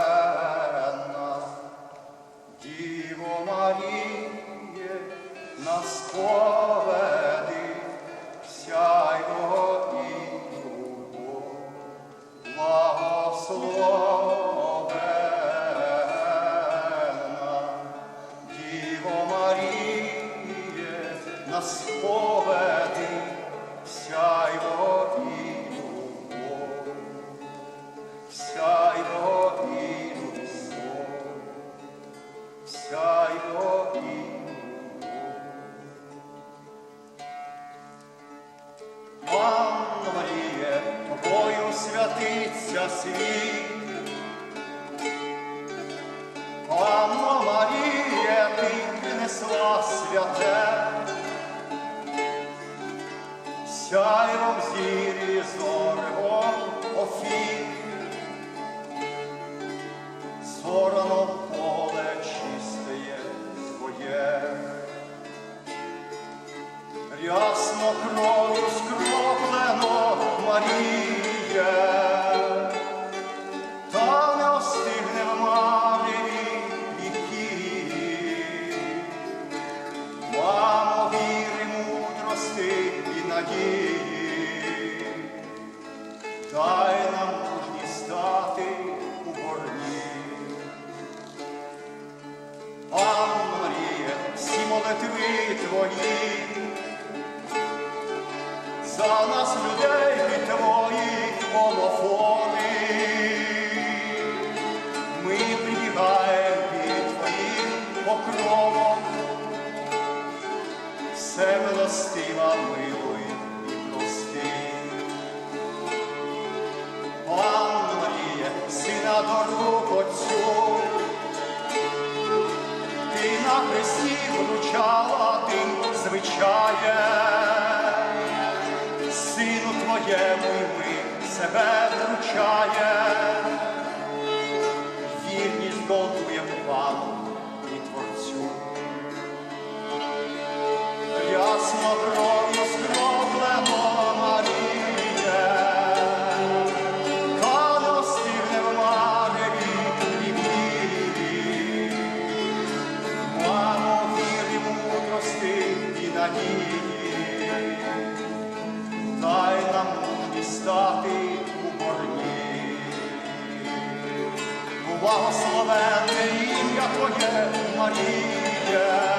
благословенна, Діво Маріє, на споведи, сяйво і любов, благословенна, Діво Маріє, на споведи, тобою світ. Панно Маріє, ти принесла святе, сяйвом зірі зоргом офір, зорано поле чистеє твоє. Рясно кров'ю скроплено Маріє, надії, дай нам мужні стати у борні. Пан Марія, всі молитви твої, за нас людей від твої помофони. Все милостива милуй і прости. Панно Марія, сина до Отцю, ти на хресті вручала тим звичаєм. Сину твоєму ми себе вручаєм. І надії, дай нам мужність стати у борні. Благословенне ім'я Твоє, Маріє,